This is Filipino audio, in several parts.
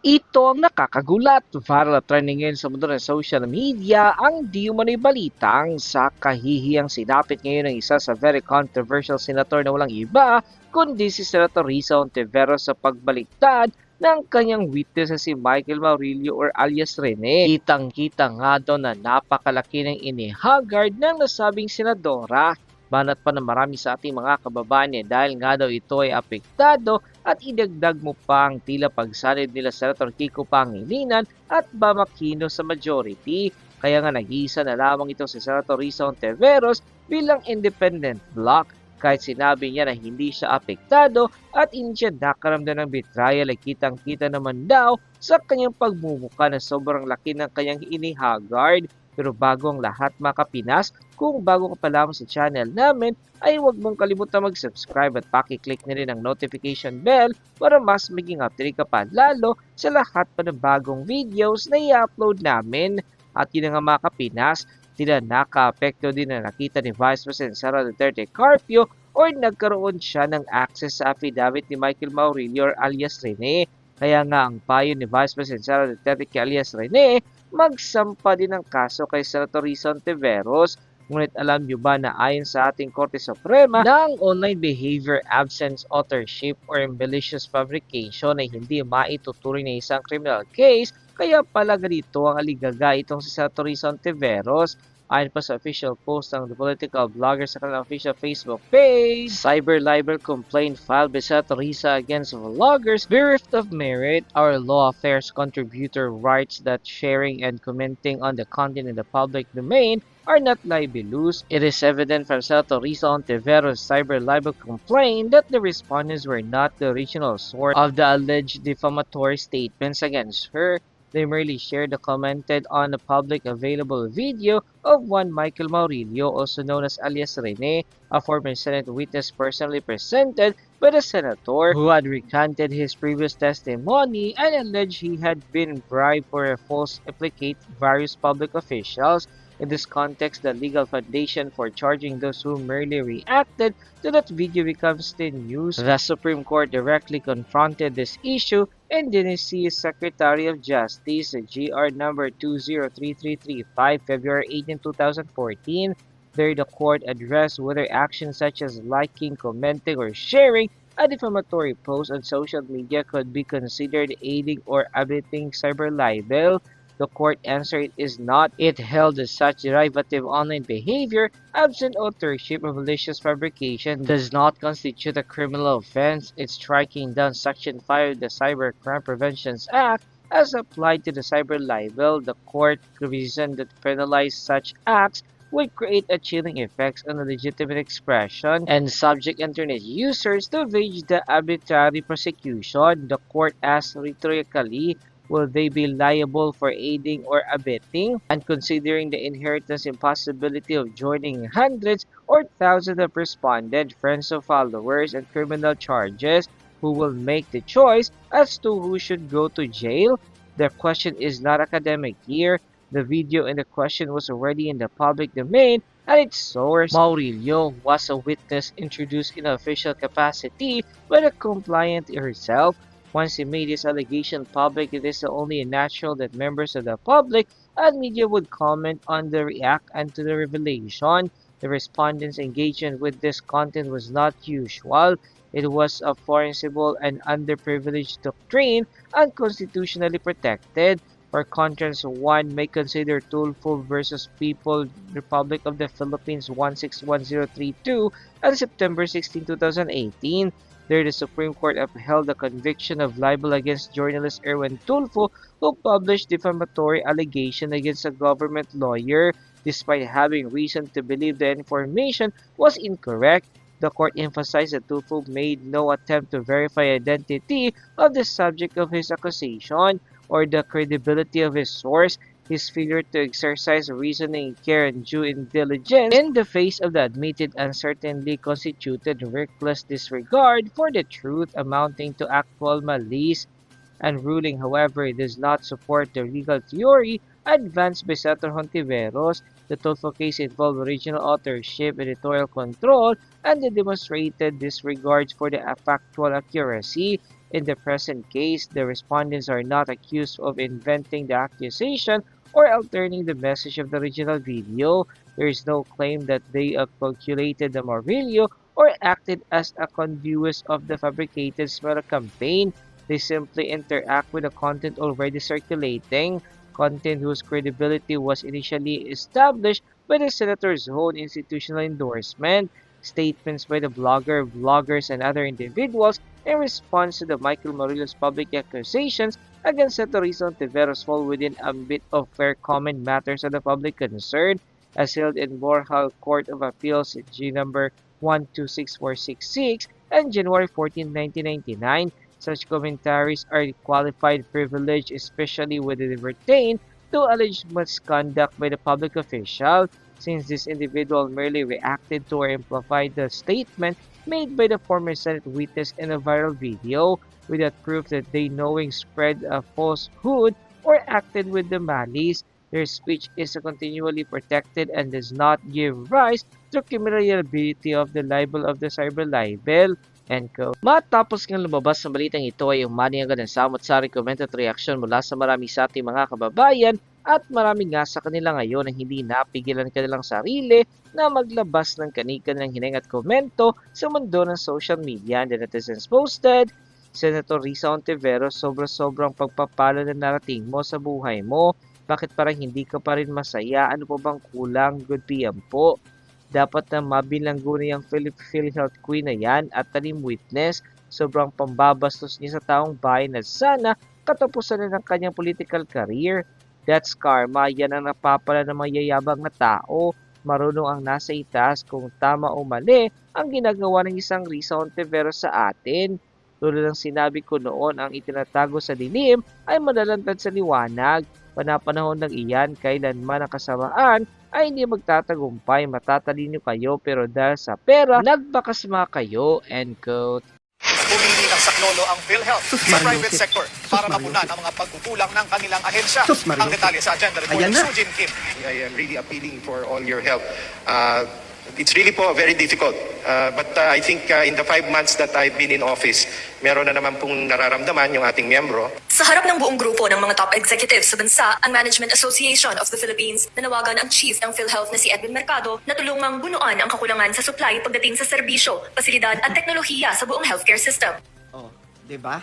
Ito ang nakakagulat. Viral trending ngayon sa mundo ng social media ang di umano'y balitang sa kahihiyang sinapit ngayon ng isa sa very controversial senator na walang iba kundi si Senator Risa Ontiveros sa pagbaliktad ng kanyang witness na si Michael Maurilio or alias Rene. Kitang-kita nga daw na napakalaki ng inihagard ng nasabing senadora banat pa na marami sa ating mga kababayan eh, dahil nga daw ito ay apektado at idagdag mo pa tila pagsanid nila Senator Kiko Pangilinan at Bamakino sa majority. Kaya nga nag-iisa na lamang ito si Senator Risa Ontiveros bilang independent block kahit sinabi niya na hindi siya apektado at hindi siya nakaramdam ng betrayal ay kitang-kita naman daw sa kanyang pagmumuka na sobrang laki ng kanyang inihagard pero bago ang lahat mga kapinas, kung bago ka pa lamang sa channel namin, ay huwag mong kalimutan mag-subscribe at pakiclick na rin ang notification bell para mas maging update ka pa lalo sa lahat pa ng bagong videos na i-upload namin. At yun nga mga kapinas, tila naka-apekto din na nakita ni Vice President Sara Duterte Carpio or nagkaroon siya ng access sa affidavit ni Michael Maurilio alias Rene. Kaya nga ang payo ni Vice President Sara Duterte alias Rene magsampa din ng kaso kay Senator Risa Ontiveros. Ngunit alam nyo ba na ayon sa ating Korte Suprema na ang online behavior absence authorship or malicious fabrication ay hindi maituturing na isang criminal case kaya pala ganito ang aligaga itong si Senator Risa Ontiveros Ayon pa sa official post ng The Political Blogger sa kanilang official Facebook page, cyber libel complaint filed by Senator Risa against vloggers bereft of merit. Our law affairs contributor writes that sharing and commenting on the content in the public domain are not libelous. It is evident from Senator Risa Ontivero's cyber libel complaint that the respondents were not the original source of the alleged defamatory statements against her. They merely shared the commented on a public available video of one Michael Maurilio, also known as alias Rene, a former Senate witness personally presented by the senator who had recanted his previous testimony and alleged he had been bribed for a false implicate various public officials in this context, the legal foundation for charging those who merely reacted to that video becomes the news. The Supreme Court directly confronted this issue in Tennessee's Secretary of Justice, GR number 203335, February 18, 2014. There, the court addressed whether actions such as liking, commenting, or sharing a defamatory post on social media could be considered aiding or abetting cyber libel. The court answered is not. It held that such derivative online behavior, absent authorship or malicious fabrication, does not constitute a criminal offense. It's striking down Section 5 of the Cybercrime Prevention Act as applied to the cyber libel. The court reasoned that penalize such acts would create a chilling effects on the legitimate expression and subject internet users to wage the arbitrary prosecution. The court asked rhetorically will they be liable for aiding or abetting? And considering the inheritance impossibility of joining hundreds or thousands of respondent, friends of followers, and criminal charges, who will make the choice as to who should go to jail? The question is not academic here. The video in the question was already in the public domain and its source, Maurilio, was a witness introduced in official capacity by the compliant herself once he made his allegation public, it is only natural that members of the public and media would comment on the react and to the revelation. The respondents' engagement with this content was not usual. It was a forensible and underprivileged doctrine unconstitutionally protected. For contrast, one may consider Tulfo versus People Republic of the Philippines 161032 on September 16, 2018 there, the Supreme Court upheld the conviction of libel against journalist Erwin Tulfo, who published defamatory allegation against a government lawyer, despite having reason to believe the information was incorrect. The court emphasized that Tulfo made no attempt to verify identity of the subject of his accusation or the credibility of his source, his failure to exercise reasoning, care, and due diligence in the face of the admitted uncertainty constituted reckless disregard for the truth amounting to actual malice and ruling, however, does not support the legal theory advanced by Senator Hontiveros. The Tulfo case involved original authorship, editorial control, and the demonstrated disregard for the factual accuracy In the present case, the respondents are not accused of inventing the accusation or altering the message of the original video. There is no claim that they uh, calculated the Morvillo or acted as a conduit of the fabricated smear campaign. They simply interact with the content already circulating, content whose credibility was initially established by the senator's own institutional endorsement. Statements by the blogger, bloggers, and other individuals in response to the Michael Morillo's public accusations against Senator Rizal Tiveros fall within ambit of fair comment matters of the public concern, as held in Borjal Court of Appeals G number 126466 and January 14, 1999. Such commentaries are qualified privilege, especially when they pertain to alleged misconduct by the public official, since this individual merely reacted to or amplified the statement made by the former Senate witness in a viral video without proof that they knowing spread a falsehood or acted with the malice. Their speech is continually protected and does not give rise to criminal liability of the libel of the cyber libel. End quote. Matapos ng lumabas sa balitang ito ay umaniaga ng samot-sari comment at reaksyon mula sa marami sa ating mga kababayan at marami nga sa kanila ngayon ang hindi napigilan kanilang sarili na maglabas ng kanilang hineng at komento sa mundo ng social media and the netizens posted Senator Risa Ontiveros, sobra-sobrang pagpapalo na narating mo sa buhay mo. Bakit parang hindi ka pa rin masaya? Ano pa bang kulang? Good PM po. Dapat na mabilanggo na yung Philip PhilHealth Queen na yan at talim witness. Sobrang pambabastos niya sa taong bayan na sana katapusan na ng kanyang political career. That's karma. Yan ang napapala ng mayayabang na tao. Marunong ang nasa itaas kung tama o mali ang ginagawa ng isang Risa Ontiveros sa atin. Tulad ng sinabi ko noon, ang itinatago sa dilim ay madalantad sa liwanag. Panapanahon ng iyan, kailanman ang kasamaan ay hindi magtatagumpay. Matatalino kayo pero dahil sa pera, nagbakasma kayo. End quote. Pumili ng saklolo ang PhilHealth Sus, sa private sector para mapunan ang mga pagkukulang ng kanilang ahensya. Sus. Ang detalye sa agenda report na. Sujin Kim. I am really appealing for all your help. Uh, it's really po very difficult. Uh, but uh, I think uh, in the five months that I've been in office, meron na naman pong nararamdaman yung ating miyembro Sa harap ng buong grupo ng mga top executives sa bansa, ang Management Association of the Philippines nanawagan ang chief ng PhilHealth na si Edwin Mercado na tulungang bunuan ang kakulangan sa supply pagdating sa serbisyo, pasilidad at teknolohiya sa buong healthcare system. Oh, 'di ba?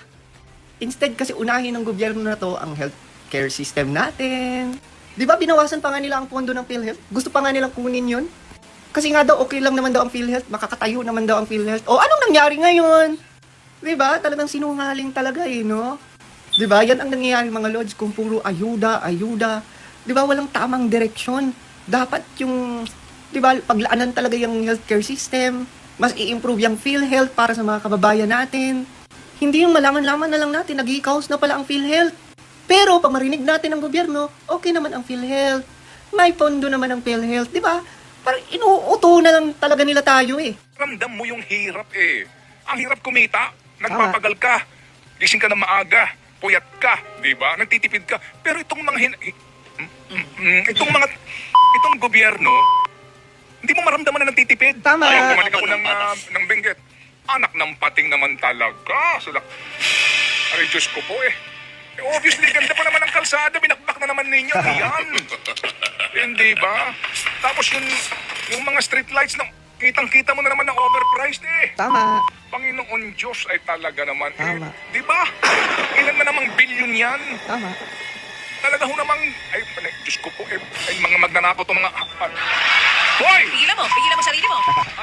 Instead kasi unahin ng gobyerno na to ang healthcare system natin. 'Di ba binawasan pa nga nila ang pondo ng PhilHealth? Gusto pa nga nilang kunin 'yon. Kasi nga daw okay lang naman daw ang PhilHealth, makakatayo naman daw ang PhilHealth. O anong nangyari ngayon? ba? Talagang sinungaling talaga eh, no? ba? Yan ang nangyayari mga lords kung puro ayuda, ayuda. ba? Walang tamang direksyon. Dapat yung ba, paglaanan talaga yung healthcare system. Mas i-improve yung PhilHealth para sa mga kababayan natin. Hindi yung malaman-laman na lang natin, nag-i-cause na pala ang PhilHealth. Pero pag marinig natin ng gobyerno, okay naman ang PhilHealth. May pondo naman ang PhilHealth, di ba? Parang inuuto na lang talaga nila tayo eh. Ramdam mo yung hirap eh. Ang hirap kumita. Nagpapagal ka. Gising ka na maaga. Puyat ka. Di ba? Nagtitipid ka. Pero itong mga hin... Mm, mm, mm, itong mga... Itong gobyerno, hindi mo maramdaman na nagtitipid. Tama. Ayaw, bumalik ako ng, ah, ng Benguet. Anak ng pating naman talaga. Sila... Aray, Diyos ko po eh. Obviously, ganda pa naman ang kalsada. Binakbak na naman ninyo. Yan. Hindi ba? Tapos yung, yung mga street lights na kitang-kita mo na naman na overpriced eh. Tama. Panginoon Diyos ay talaga naman Tama. eh. Di ba? Ilan na namang bilyon yan? Tama. Talaga ho namang, ay, ay, Diyos ko po, eh, ay mga magnanakaw to mga, ah, ah. Hoy! Pigilan mo, pigilan mo sarili mo.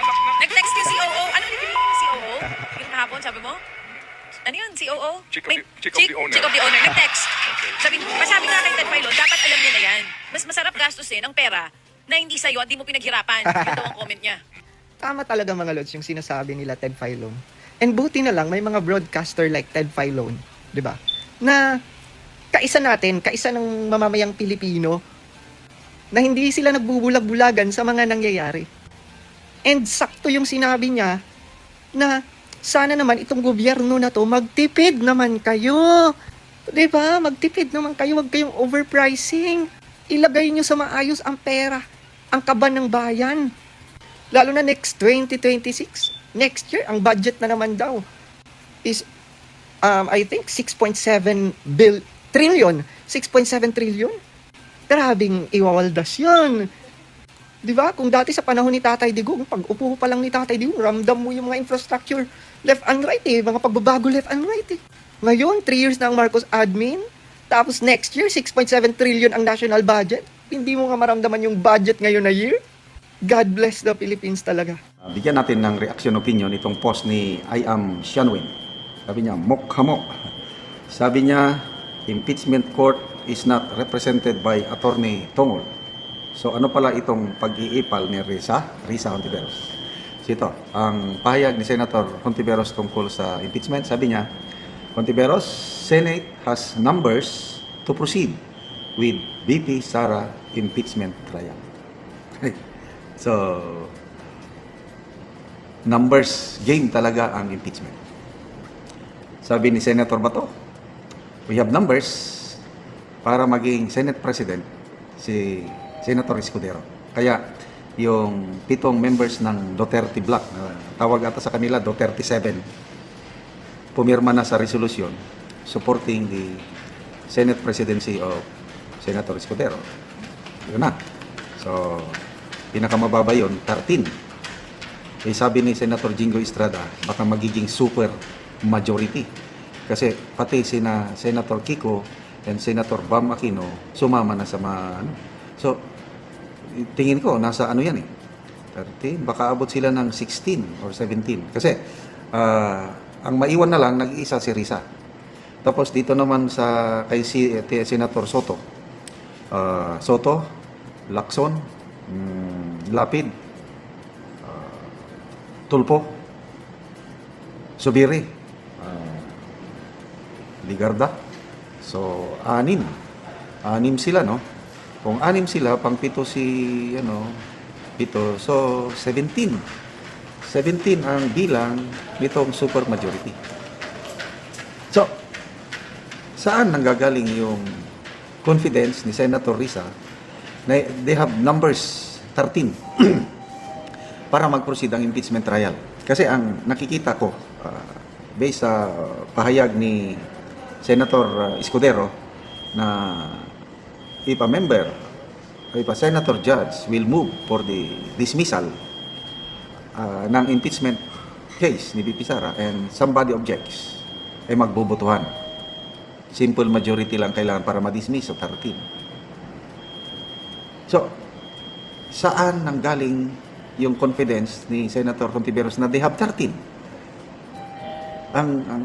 Ano yun, COO? Chick of May- the- chick of the owner. Chick of the owner. Nag-text. Sabi, masabi nga kay Ted Filon, dapat alam niya na yan. Mas masarap gastusin ang pera na hindi sa'yo at di mo pinaghirapan. Daw ang comment niya. Tama talaga mga lods yung sinasabi nila Ted Filon. And buti na lang may mga broadcaster like Ted Filon, 'di ba? Na kaisa natin, kaisa ng mamamayang Pilipino na hindi sila nagbubulag-bulagan sa mga nangyayari. And sakto yung sinabi niya na sana naman itong gobyerno na to magtipid naman kayo. 'Di ba? Magtipid naman kayo, wag kayong overpricing. Ilagay niyo sa maayos ang pera, ang kaban ng bayan. Lalo na next 2026, next year, ang budget na naman daw is um, I think 6.7 bil trillion. 6.7 trillion. Grabing iwawaldas yun. Di ba? Kung dati sa panahon ni Tatay Digong, pag upo pa lang ni Tatay Digong, ramdam mo yung mga infrastructure left and right eh. Mga pagbabago left and right eh. Ngayon, 3 years na ang Marcos admin. Tapos next year, 6.7 trillion ang national budget. Hindi mo nga maramdaman yung budget ngayon na year. God bless the Philippines talaga. Uh, Bigyan natin ng reaction opinion itong post ni I am Shanwin. Sabi niya, mokhamok. Sabi niya, impeachment court is not represented by attorney Tongol. So ano pala itong pag-iipal ni Risa? Risa Hontiveros. So ito, ang pahayag ni Senator Hontiveros tungkol sa impeachment, sabi niya, Hontiveros, Senate has numbers to proceed with BP Sara impeachment trial. so, numbers game talaga ang impeachment. Sabi ni Senator Bato, we have numbers para maging Senate President si Senator Escudero. Kaya yung pitong members ng Duterte Bloc, na tawag ata sa kanila Duterte 7, pumirma na sa resolution supporting the Senate presidency of Senator Escudero. Yun na. So, pinakamababa yun, 13. Eh, sabi ni Senator Jingo Estrada, baka magiging super majority. Kasi pati sina Senator Kiko and Senator Bam Aquino sumama na sa mga ano. So, tingin ko, nasa ano yan eh. 30, baka abot sila ng 16 or 17. Kasi, ah, ang maiwan na lang, nag-iisa si Risa. Tapos dito naman sa kay si, eh, Senator Soto. Ah, Soto, Lacson, mm, Lapid, ah, Tulpo, Subiri, ah, Ligarda. So, anim. Anim sila, no? Kung anim sila, pang pito si, ano, pito. So, 17. 17 ang bilang nitong super majority. So, saan nanggagaling yung confidence ni Senator Risa na they have numbers 13 para mag-proceed ang impeachment trial. Kasi ang nakikita ko, uh, based sa pahayag ni Senator uh, Escudero, na if a member, if a senator judge will move for the dismissal uh, ng impeachment case ni BP Sara and somebody objects, ay magbubutuhan. Simple majority lang kailangan para ma-dismiss sa 13. So, saan nanggaling yung confidence ni Senator Contiveros na they have 13? Ang, ang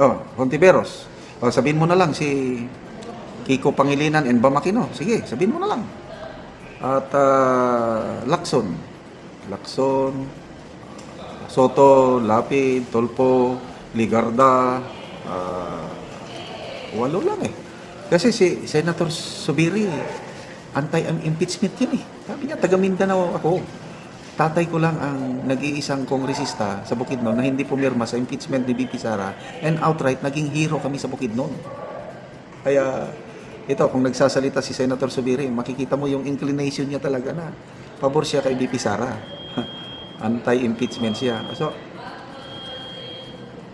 oh, Contiveros, oh, sabihin mo na lang si Kiko Pangilinan and Bamakino. Sige, sabihin mo na lang. At ah, Lacson. Lacson, Soto, Lapid, Tolpo, Ligarda, ah, walo lang eh. Kasi si Senator Subiri, anti-impeachment yun eh. Sabi niya, taga Mindanao ako. Tatay ko lang ang nag-iisang kongresista sa Bukidnon na hindi pumirma sa impeachment ni BP Sara and outright naging hero kami sa Bukidnon. Kaya ito, kung nagsasalita si Senator Subiri, makikita mo yung inclination niya talaga na pabor siya kay BP Sara. Anti-impeachment siya. So,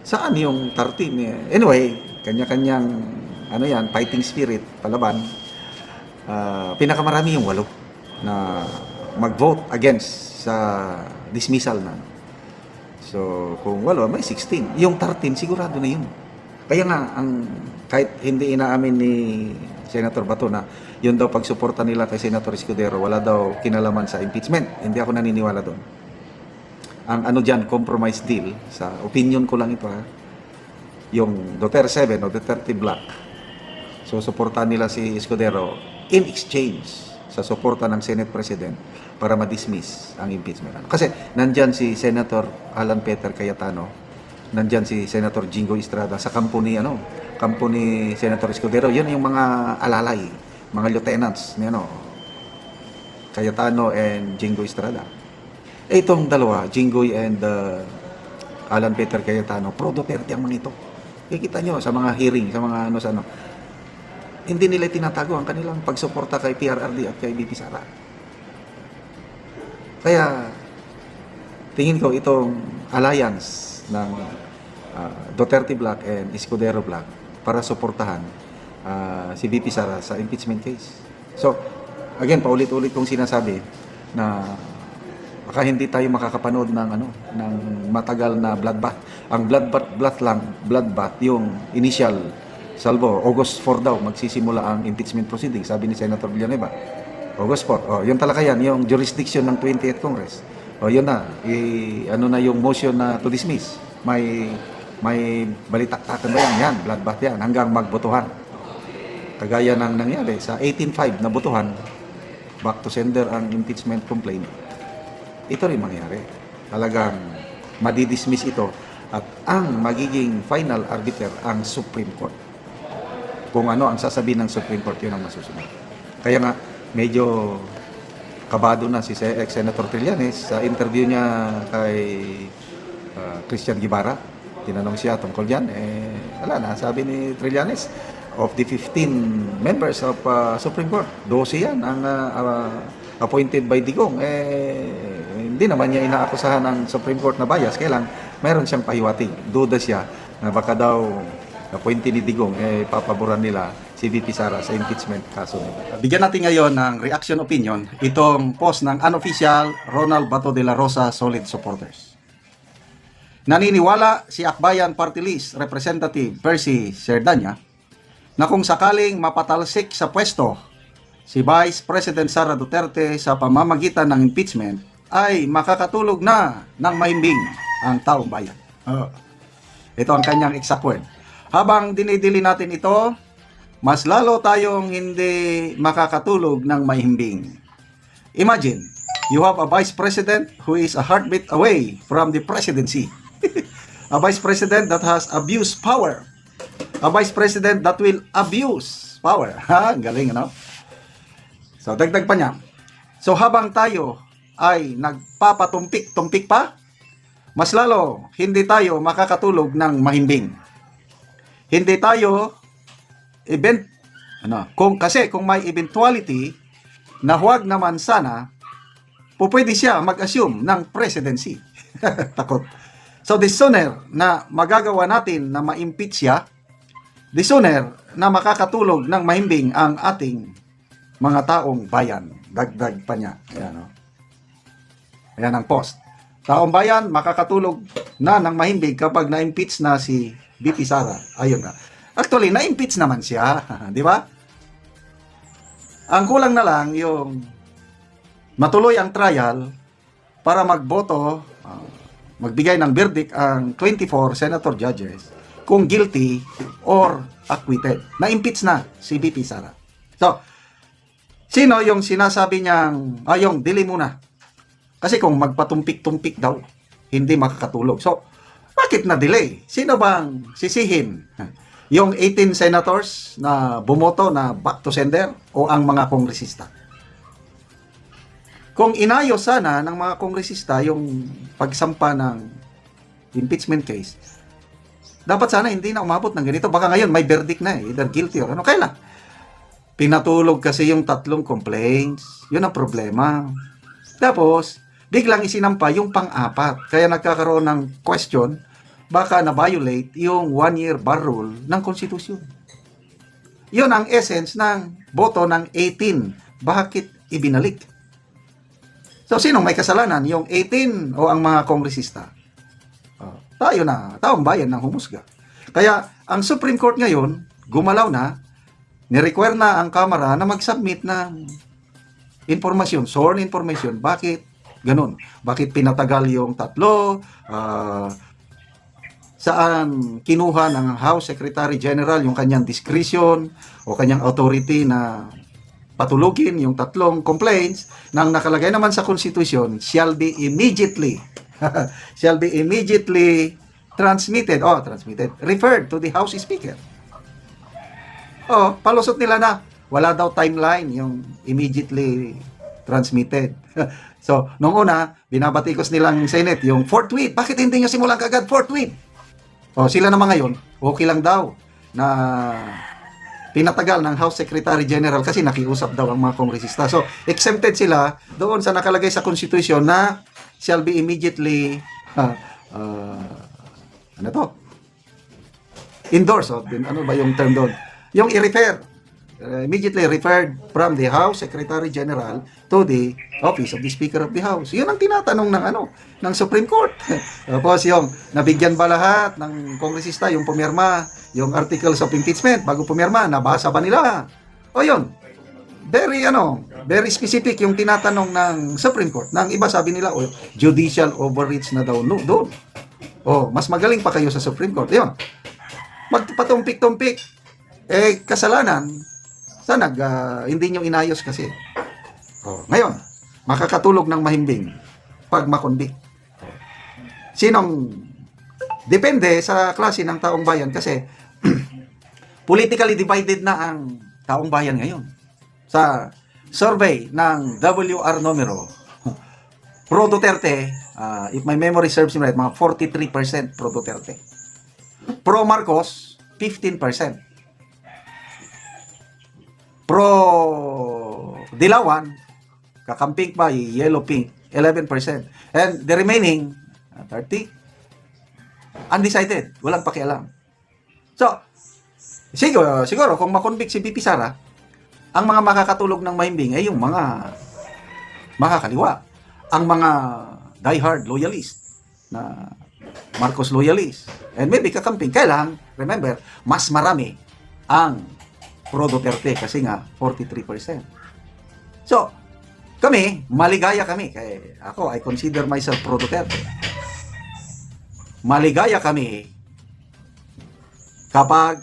saan yung 13? eh? Anyway, kanya-kanyang ano yan, fighting spirit, palaban. Ah, pinakamarami yung walo na mag-vote against sa dismissal na. So, kung walo, may 16. Yung 13, sigurado na yun. Kaya nga, ang, kahit hindi inaamin ni Senator Bato na yun daw pagsuporta nila kay Senator Escudero, wala daw kinalaman sa impeachment. Hindi ako naniniwala doon. Ang ano dyan, compromise deal, sa opinion ko lang ito ha, yung Duterte 7 o Duterte Black, so suportahan nila si Escudero in exchange sa suporta ng Senate President para ma-dismiss ang impeachment. Kasi nandyan si Senator Alan Peter Cayetano, nandyan si Senator Jingo Estrada sa kampo ni ano, kampo ni Senator Escudero. Yun yung mga alalay, mga lieutenants ni ano, Cayetano and Jingo Estrada. Eh, itong dalawa, Jingoy and uh, Alan Peter Cayetano, pro Duterte ang mga ito. Kikita nyo sa mga hearing, sa mga ano sa ano, hindi nila tinatago ang kanilang pagsuporta kay PRRD at kay BP Sara. Kaya, tingin ko itong alliance ng ah, Duterte Black and Escudero Black para suportahan ah, si VP Sara sa impeachment case. So, again, paulit-ulit kong sinasabi na baka hindi tayo makakapanood ng ano ng matagal na bloodbath. Ang bloodbath blood lang, bloodbath yung initial salvo August 4 daw magsisimula ang impeachment proceedings sabi ni Senator Villanueva. August 4. Oh, yun talaga yan, yung jurisdiction ng 28th Congress. Oh, yun na. I, ano na yung motion na to dismiss. May may balitaktakan ba yan? Yan, bloodbath yan hanggang magbotohan. Kagaya ng nangyari sa 18.5 na botohan, back to sender ang impeachment complaint. Ito rin mangyari. Talagang madidismiss ito at ang magiging final arbiter ang Supreme Court. Kung ano ang sasabihin ng Supreme Court, yun ang masusunod. Kaya nga, medyo kabado na si Se- ex-Senator Trillanes sa interview niya kay uh, Christian Guevara. Tinanong siya tungkol yan. Eh, wala na, sabi ni Trillanes, of the 15 members of uh, Supreme Court, 12 yan ang uh, uh, appointed by Digong. Eh, hindi naman niya inaakusahan ng Supreme Court na bias. Kailang meron siyang pahiwatig. Duda siya na baka daw appointee ni Digong, eh, papaboran nila si VP Sara sa impeachment kaso nila. Bigyan natin ngayon ng reaction opinion itong post ng unofficial Ronald Bato de la Rosa Solid Supporters. Naniniwala si Akbayan Party List Representative Percy Serdanya na kung sakaling mapatalsik sa pwesto si Vice President Sara Duterte sa pamamagitan ng impeachment ay makakatulog na ng mahimbing ang taong bayan. Oh. Ito ang kanyang exact word. Habang dinidili natin ito, mas lalo tayong hindi makakatulog ng mahimbing. Imagine, you have a vice president who is a heartbeat away from the presidency. A vice president that has abused power. A vice president that will abuse power. Ha? Galing, ano? So, dagdag pa niya. So, habang tayo ay nagpapatumpik-tumpik pa, mas lalo, hindi tayo makakatulog ng mahimbing. Hindi tayo event ano, kung kasi kung may eventuality na huwag naman sana po pwede siya mag-assume ng presidency. Takot. So the sooner na magagawa natin na ma-impeach siya, the sooner na makakatulog ng mahimbing ang ating mga taong bayan. Dagdag pa niya. Ayan, oh. Ayan ang post. Taong bayan, makakatulog na ng mahimbing kapag na-impeach na si BP Sara. Ayun na. Actually, na-impeach naman siya. Di ba? Ang kulang na lang yung matuloy ang trial para magboto, magbigay ng verdict ang 24 senator judges kung guilty or acquitted. Na-impeach na si BP Sara. So, sino yung sinasabi niyang, ah, dili muna. Kasi kung magpatumpik-tumpik daw, hindi makakatulog. So, bakit na-delay? Sino bang sisihin? Yung 18 senators na bumoto na back to sender o ang mga kongresista? Kung inayos sana ng mga kongresista yung pagsampa ng impeachment case, dapat sana hindi na umabot ng ganito. Baka ngayon may verdict na eh, either guilty or ano. Kailan? Pinatulog kasi yung tatlong complaints. Yun ang problema. Tapos, biglang isinampa yung pang-apat. Kaya nagkakaroon ng question, baka na-violate yung one-year bar rule ng konstitusyon. Yun ang essence ng boto ng 18. Bakit ibinalik? So, sinong may kasalanan? Yung 18 o ang mga kongresista? Oh, tayo na, taong bayan ng humusga. Kaya, ang Supreme Court ngayon, gumalaw na, ni-require na ang Kamara na mag-submit ng informasyon, sworn information. Bakit ganun? Bakit pinatagal yung tatlo? Ah, saan kinuha ng House Secretary General yung kanyang discretion o kanyang authority na patulugin yung tatlong complaints nang nakalagay naman sa Constitution shall be immediately shall be immediately transmitted oh transmitted referred to the House Speaker. Oh palusot nila na wala daw timeline yung immediately transmitted. So nung una binabatikos nilang Senate yung fourth tweet. Bakit hindi nyo simulan kagad? Fourth tweet. Oh sila naman ngayon okay lang daw na pinatagal ng House Secretary General kasi nakiusap daw ang mga kongresista. So, exempted sila doon sa nakalagay sa Constitution na shall be immediately uh, uh, ano to? endorse, oh, ano ba yung term doon? Yung i-refer, uh, immediately referred from the House Secretary General to the Office of the Speaker of the House. Yun ang tinatanong ng ano, ng Supreme Court. Tapos yung nabigyan ba lahat ng kongresista yung pumirma, yung articles of impeachment bago pumirma, nabasa ba nila? O yun, very ano, very specific yung tinatanong ng Supreme Court. Nang iba sabi nila, oh, judicial overreach na daw no, doon. Oh, mas magaling pa kayo sa Supreme Court. Ayun. Magpatumpik-tumpik. Eh, kasalanan, sa nag, ah, hindi nyo inayos kasi. Oh, ngayon, makakatulog ng mahimbing pag makonvict. Sinong, depende sa klase ng taong bayan kasi politically divided na ang taong bayan ngayon. Sa survey ng WR numero, pro Duterte, ah, if my memory serves me right, mga 43% pro Duterte. Pro Marcos, 15%. Pro Dilawan, kakamping pa, yellow pink, 11%. And the remaining, ah, 30, undecided, walang pakialam. So, siguro, siguro kung makonvict si BP Sara, ang mga makakatulog ng mahimbing ay yung mga makakaliwa. Ang mga diehard loyalist na Marcos loyalist. And maybe kakamping. Kailang, remember, mas marami ang pro Duterte kasi nga 43%. So, kami, maligaya kami. Kaya ako, I consider myself pro Duterte. Maligaya kami kapag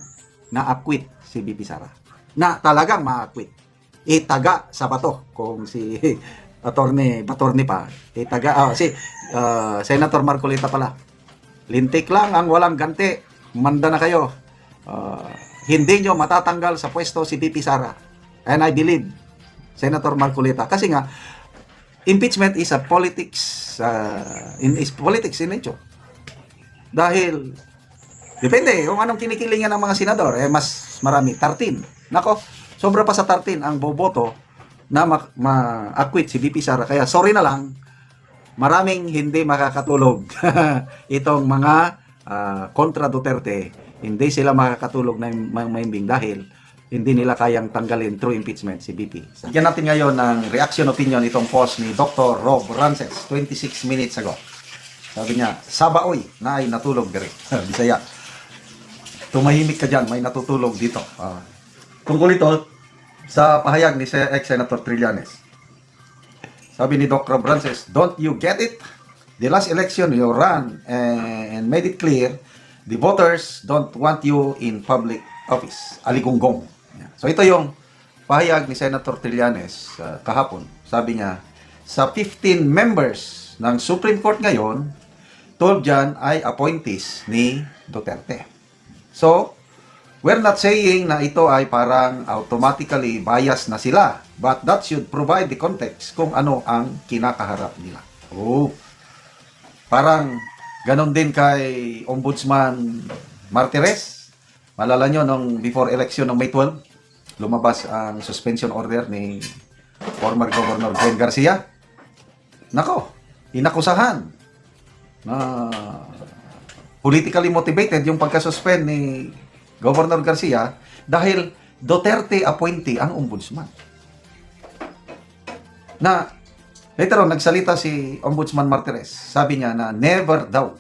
na-acquit si BP Sara. Na talagang ma-acquit. Itaga sa bato kung si attorney Batorni pa. Itaga, ah, si ah, Senator Marcolita pala. Lintik lang ang walang ganti. Manda na kayo. Ah, hindi nyo matatanggal sa pwesto si BP Sara. And I believe, Senator Marcolita. Kasi nga, impeachment is a politics, uh, in, is politics in nature. Dahil, depende, kung anong kinikilingan ng mga senador, eh, mas marami, 13. Nako, sobra pa sa 13 ang boboto na ma- ma-acquit si BP Sara. Kaya, sorry na lang, maraming hindi makakatulog itong mga ah, kontra Duterte. Hindi sila makakatulog mga maimbing dahil hindi nila kayang tanggalin through impeachment si BP. Bigyan natin ngayon ng reaction opinion itong post ni Dr. Rob Rances 26 minutes ago. Sabi niya, Sabaoy na ay natulog diri. Bisaya. Tumahimik ka dyan, may natutulog dito. Ah. tungkol ito sa pahayag ni Se- ex-Senator Trillanes. Sabi ni Dr. Brances, don't you get it? The last election you ran and, made it clear the voters don't want you in public office. Aligunggong. So ito yung pahayag ni Senator Trillanes uh, kahapon. Sabi niya, sa 15 members ng Supreme Court ngayon, 12 dyan ay appointees ni Duterte. So, we're not saying na ito ay parang automatically biased na sila. But that should provide the context kung ano ang kinakaharap nila. Oh, parang ganon din kay Ombudsman Martires. Malala nyo, nung before election ng May 12, lumabas ang suspension order ni former Governor Glenn Garcia. Nako, inakusahan na politically motivated yung pagkasuspend ni Governor Garcia dahil Duterte appointee ang ombudsman. Na later on, nagsalita si Ombudsman Martires. Sabi niya na never daw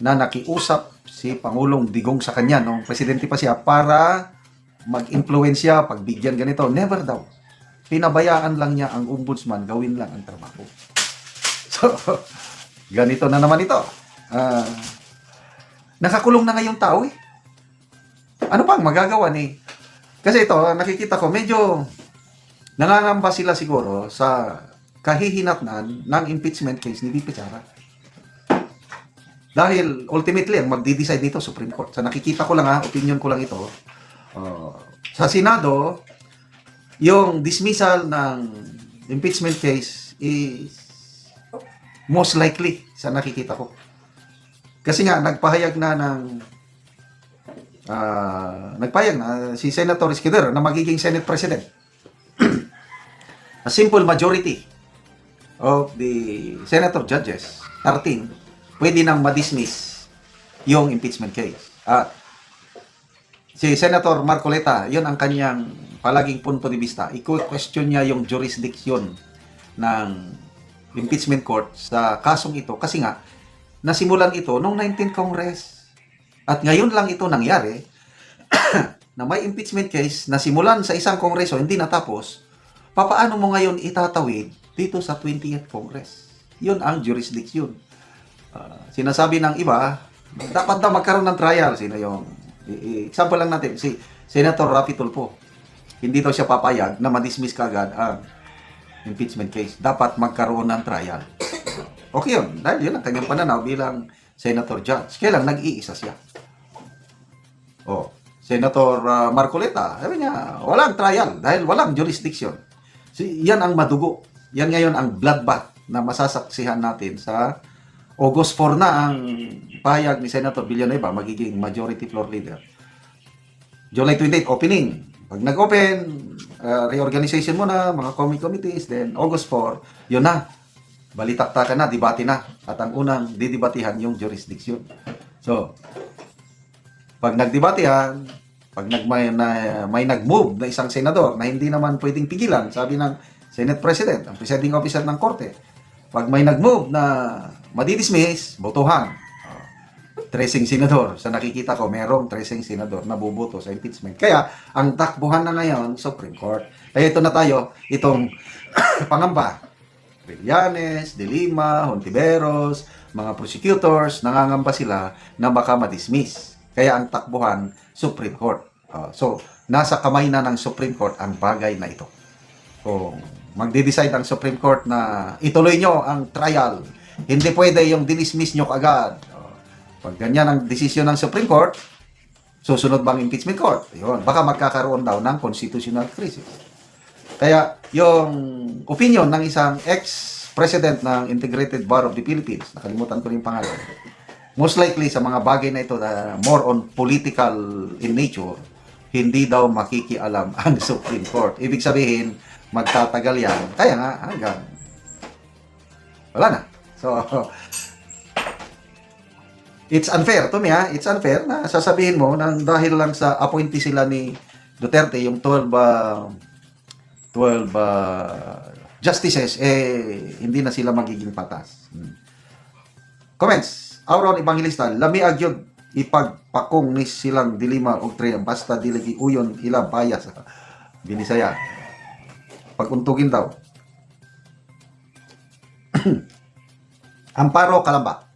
na nakiusap si Pangulong Digong sa kanya nung presidente pa siya para mag-impluensya, pagbigyan ganito. Never daw. Pinabayaan lang niya ang ombudsman, gawin lang ang trabaho. So, ganito na naman ito. Ah, nakakulong na ngayong tao eh. Ano pang magagawa ni... Kasi ito, nakikita ko, medyo nangangamba sila siguro sa kahihinatnan ng impeachment case ni VP. Dahil ultimately, ang magdi-decide dito, Supreme Court. Sa nakikita ko lang ha, opinion ko lang ito. uh, sa Senado, yung dismissal ng impeachment case is most likely sa nakikita ko. Kasi nga, nagpahayag na ng ah, nagpahayag na si Senator Escudero na magiging Senate President. A simple majority of the senator judges, 13, pwede nang ma-dismiss yung impeachment case. At si Senator Marcoleta, yun ang kanyang palaging punto de vista. I-question niya yung jurisdiction ng impeachment court sa kasong ito kasi nga nasimulan ito noong 19 Congress. At ngayon lang ito nangyari na may impeachment case na simulan sa isang kongreso hindi natapos, papaano mo ngayon itatawid dito sa 20th Congress? Yun ang jurisdiction. Ah, sinasabi ng iba, dapat daw magkaroon ng trial. Sino yung, example lang natin, si Senator Rafi Tulfo. Hindi daw siya papayag na ma-dismiss kagad ang impeachment case. Dapat magkaroon ng trial. Okay yun. Dahil yun ang kanyang pananaw bilang Senator Judge. Kailan nag-iisa siya. Oh, Senator uh, Marcoleta, sabi niya, walang trial dahil walang jurisdiction. Si, yan ang madugo. Yan ngayon ang bloodbath na masasaksihan natin sa August 4 na ang payag ni Senator Villanueva magiging majority floor leader. July 28, opening. Pag nag-open, uh, reorganization muna, mga committees, then August 4, yun na. Balitaktakan na, debate na. At ang unang didibatihan yung jurisdiction. So, pag nagdebatehan, pag nag, may, na, may nag-move na isang senador na hindi naman pwedeng pigilan, sabi ng Senate President, ang presiding officer ng korte, pag may nag-move na madidismiss, botohan. Uh, tracing senador. Sa nakikita ko, merong tracing senador na buboto sa impeachment. Kaya, ang takbuhan na ngayon, Supreme Court. Kaya ito na tayo, itong pangamba. Villanes, De Lima, Hontiveros, mga prosecutors, nangangamba sila na baka ma-dismiss. Kaya ang takbuhan, Supreme Court. Uh, so, nasa kamay na ng Supreme Court ang bagay na ito. Kung magde-decide ang Supreme Court na ituloy nyo ang trial, hindi pwede yung dinismiss nyo agad. Uh, pag ganyan ang desisyon ng Supreme Court, susunod bang impeachment court? Yun, baka magkakaroon daw ng constitutional crisis. Kaya yung opinion ng isang ex-president ng Integrated Bar of the Philippines, nakalimutan ko rin yung pangalan, most likely sa mga bagay na ito na more on political in nature, hindi daw makikialam ang Supreme Court. Ibig sabihin, magtatagal yan. Kaya nga, hanggang wala na. So, it's unfair to me ha. It's unfair na sasabihin mo nang dahil lang sa appointee sila ni Duterte, yung 12 uh, 12 uh, justices, eh, hindi na sila magiging patas. Hmm. Comments. Auron Evangelista, lami agyod ipagpakong ni silang dilima og tre basta dili uyon ilang paya sa binisaya. Paguntugin daw. Amparo Kalamba.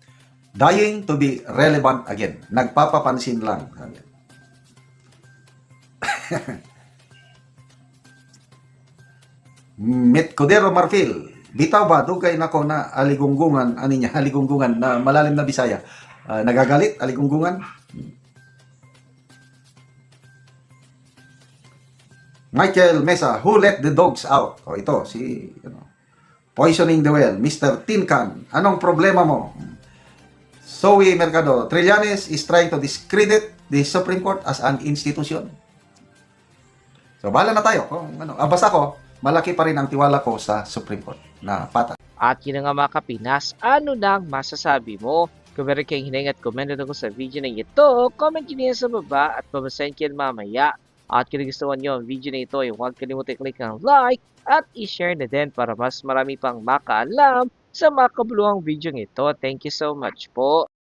Dying to be relevant again. Nagpapapansin lang. Met Codero Marfil. Bitaw ba dugay nako na aligunggungan ani niya aligunggungan na malalim na Bisaya. Ah, nagagalit aligunggungan. Michael Mesa, who let the dogs out? O ito, si ano, Poisoning the Well, Mr. Tinkan. Anong problema mo? Zoe Mercado, Trillanes is trying to discredit the Supreme Court as an institution. So, bahala na tayo. Kung, ano, ah, basta ko, malaki pa rin ang tiwala ko sa Supreme Court na pata. At yun nga mga kapinas, ano nang masasabi mo? Kung meron kayong hinang at comment ako sa video na ito, comment nyo niya sa baba at babasahin ko mamaya. At kung nagustuhan nyo ang video na ito, huwag kalimutan i-click ang like at i-share na din para mas marami pang makaalam sa makabuluhang video ito. Thank you so much po.